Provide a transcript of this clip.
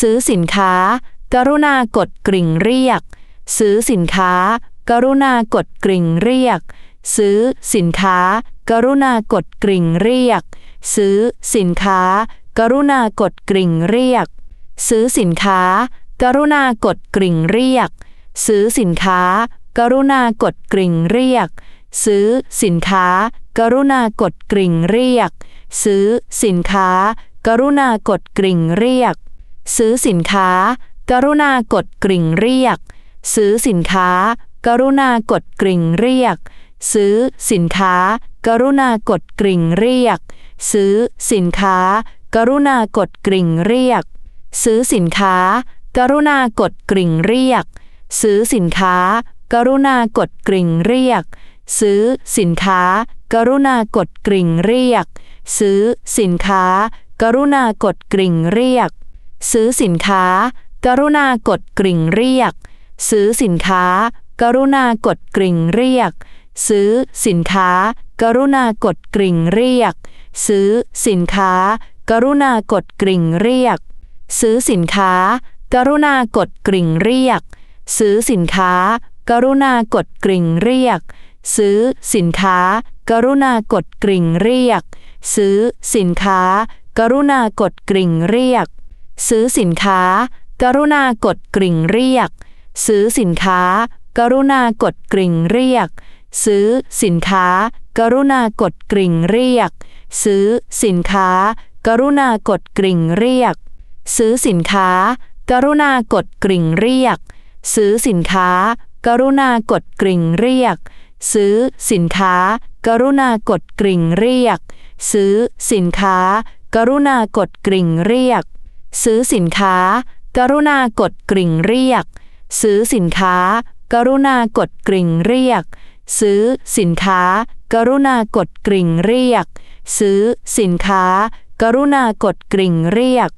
ซื้อสินค้า กรุณากดกริ่งเรียก ซื้อสินค้า กรุณากดกริ่งเรียก ซื้อสินค้า กรุณากดกริ่งเรียก ซื้อสินค้า กรุณากดกริ่งเรียก ซื้อสินค้า กรุณากดกริ่งเรียก ซื้อสินค้า กรุณากดกริ่งเรียก ซื้อสินค้า กรุณากดกริ่งเรียก ซื้อสินค้ากรุณากดกริ่งเรียก ซื้อสินค้า กรุณากดกริ่งเรียก ซื้อสินค้า กรุณากดกริ่งเรียก ซื้อสินค้า กรุณากดกริ่งเรียก ซื้อสินค้า กรุณากดกริ่งเรียก ซื้อสินค้า กรุณากดกริ่งเรียก ซื้อสินค้า กรุณากดกริ่งเรียก ซื้อสินค้า กรุณากดกริ่งเรียก ซื้อสินค้า กรุณากดกริ่งเรียก ซื้อสินค้า กรุณากดกริ่งเรียก ซื้อสินค้า กรุณากดกริ่งเรียก ซื้อสินค้า กรุณากดกริ่งเรียก ซื้อสินค้า กรุณากดกริ่งเรียก ซื้อสินค้า กรุณากดกริ่งเรียก ซื้อสินค้า กรุณากดกริ่งเรียก ซื้อสินค้า กรุณากดกริ่งเรียก ซื้อสินค้ากรุณากดกริ่งเรียก ซื้อสินค้า กรุณากดกริ่งเรียก ซื้อสินค้า กรุณากดกริ่งเรียก ซื้อสินค้า กรุณากดกริ่งเรียก ซื้อสินค้า กรุณากดกริ่งเรียก ซื้อสินค้า กรุณากดกริ่งเรียก ซื้อสินค้า กรุณากดกริ่งเรียก ซื้อสินค้า กรุณากดกริ่งเรียก ซื้อสินค้ากรุณากดกริ่งเรียก ซื้อสินค้า กรุณากดกริ่งเรียก ซื้อสินค้า กรุณากดกริ่งเรียก ซื้อสินค้า กรุณากดกริ่งเรียก ซื้อสินค้า กรุณากดกริ่งเรียก